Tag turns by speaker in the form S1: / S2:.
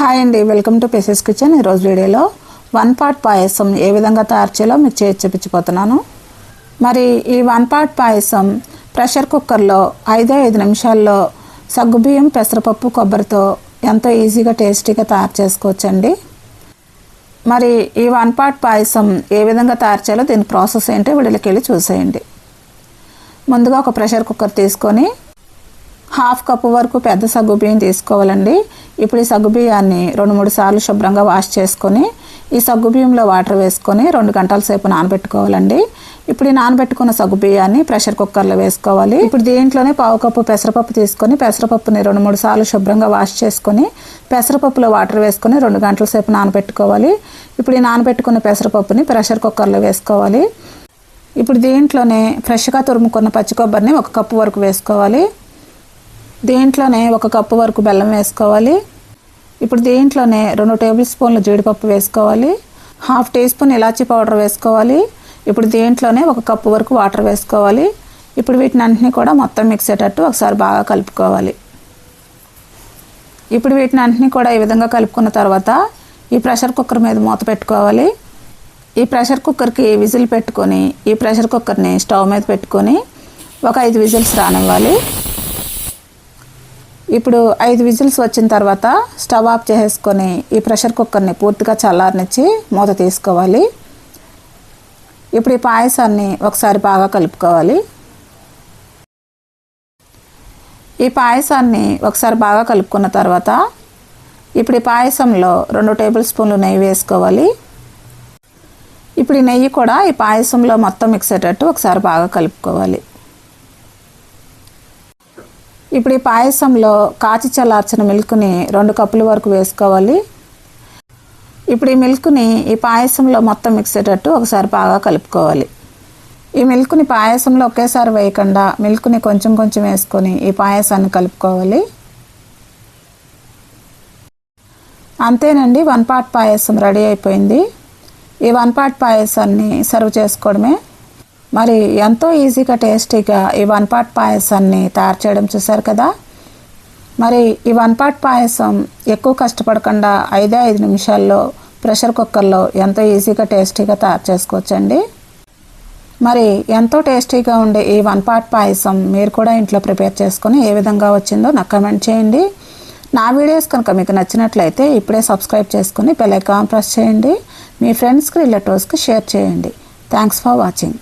S1: Hi అండి. Welcome to Pace's kitchen. ఈరోజు వీడియోలో వన్ పాట్ పాయసం ఏ విధంగా తయారు చేయాలో మీకు చేసి చూపించిపోతున్నాను మరి ఈ వన్ పాట్ పాయసం ప్రెషర్ కుక్కర్లో ఐదో ఐదు నిమిషాల్లో సగ్గుబియ్యం పెసరపప్పు కొబ్బరితో ఎంతో ఈజీగా టేస్టీగా తయారు చేసుకోవచ్చండి. మరి ఈ వన్ పాట్ పాయసం ఏ విధంగా తయారు చేయాలో దీని ప్రాసెస్ ఏంటో వీడియోకి వెళ్ళి చూసేయండి. ముందుగా ఒక ప్రెషర్ కుక్కర్ తీసుకొని హాఫ్ కప్పు వరకు పెద్ద సగ్గు బియ్యం తీసుకోవాలండి. ఇప్పుడు ఈ సగ్గు బియ్యాన్ని రెండు మూడు సార్లు శుభ్రంగా వాష్ చేసుకొని ఈ సగ్గు బియ్యంలో వాటర్ వేసుకొని రెండు గంటల సేపు నానబెట్టుకోవాలండి. ఇప్పుడు ఈ నానబెట్టుకున్న సగ్గు బియ్యాన్ని ప్రెషర్ కుక్కర్లో వేసుకోవాలి. ఇప్పుడు దీంట్లోనే పావు కప్పు పెసరపప్పు తీసుకొని పెసరపప్పుని రెండు మూడు సార్లు శుభ్రంగా వాష్ చేసుకొని పెసరపప్పులో వాటర్ వేసుకొని రెండు గంటల సేపు నానబెట్టుకోవాలి. ఇప్పుడు ఈ నానబెట్టుకున్న పెసరపప్పుని ప్రెషర్ కుక్కర్లో వేసుకోవాలి. ఇప్పుడు దీంట్లోనే ఫ్రెష్గా తురుముకున్న పచ్చి కొబ్బరిని ఒక కప్పు వరకు వేసుకోవాలి. దీంట్లోనే ఒక కప్పు వరకు బెల్లం వేసుకోవాలి. ఇప్పుడు దీంట్లోనే రెండు టేబుల్ స్పూన్లు జీడిపప్పు వేసుకోవాలి. హాఫ్ టీ స్పూన్ ఇలాచీ పౌడర్ వేసుకోవాలి. ఇప్పుడు దీంట్లోనే ఒక కప్పు వరకు వాటర్ వేసుకోవాలి. ఇప్పుడు వీటిని అన్నింటినీ కూడా మొత్తం మిక్స్ అయ్యేటట్టు ఒకసారి బాగా కలుపుకోవాలి. ఇప్పుడు వీటిని అన్నింటినీ కూడా ఈ విధంగా కలుపుకున్న తర్వాత ఈ ప్రెషర్ కుక్కర్ మీద మూత పెట్టుకోవాలి. ఈ ప్రెషర్ కుక్కర్కి విజిల్ పెట్టుకొని ఈ ప్రెషర్ కుక్కర్ని స్టవ్ మీద పెట్టుకొని ఒక ఐదు విజిల్స్ రానివ్వాలి. ఇప్పుడు ఐదు విజిల్స్ వచ్చిన తర్వాత స్టవ్ ఆఫ్ చేసేసుకొని ఈ ప్రెషర్ కుక్కర్ని పూర్తిగా చల్లారనిచ్చి మూత తీసుకోవాలి. ఇప్పుడు ఈ పాయసాన్ని ఒకసారి బాగా కలుపుకోవాలి. ఈ పాయసాన్ని ఒకసారి బాగా కలుపుకున్న తర్వాత ఇప్పుడు ఈ పాయసంలో రెండు టేబుల్ స్పూన్లు నెయ్యి వేసుకోవాలి. ఇప్పుడు ఈ నెయ్యి కూడా ఈ పాయసంలో మొత్తం మిక్స్ అయ్యేటట్టు ఒకసారి బాగా కలుపుకోవాలి. ఇప్పుడు ఈ పాయసంలో కాచి చల్లార్చిన మిల్క్ని రెండు కప్పుల వరకు వేసుకోవాలి. ఇప్పుడు ఈ మిల్క్ని ఈ పాయసంలో మొత్తం మిక్సేటట్టు ఒకసారి బాగా కలుపుకోవాలి. ఈ మిల్క్ని పాయసంలో ఒకేసారి వేయకుండా మిల్క్ని కొంచెం కొంచెం వేసుకొని ఈ పాయసాన్ని కలుపుకోవాలి. అంతేనండి వన్ పాట్ పాయసం రెడీ అయిపోయింది. ఈ వన్ పాట్ పాయసాన్ని సర్వ్ చేసుకోవడమే మరి ఎంతో ఈజీగా టేస్టీగా ఈ వన్ పాట్ పాయసాన్ని తయారు చేయడం చూసారు కదా? మరి ఈ వన్ పాట్ పాయసం ఎక్కువ కష్టపడకుండా ఐదే ఐదు నిమిషాల్లో ప్రెషర్ కుక్కర్లో ఎంతో ఈజీగా టేస్టీగా తయారు చేసుకోవచ్చండి. మరి ఎంతో టేస్టీగా ఉండే ఈ వన్ పాట్ పాయసం మీరు కూడా ఇంట్లో ప్రిపేర్ చేసుకొని ఏ విధంగా వచ్చిందో నాకు కమెంట్ చేయండి. నా వీడియోస్ కనుక మీకు నచ్చినట్లయితే ఇప్పుడే సబ్స్క్రైబ్ చేసుకుని బెల్ ఐకాన్ ప్రెస్ చేయండి. మీ ఫ్రెండ్స్కి రిలేటివ్స్కి షేర్ చేయండి. Thanks for watching.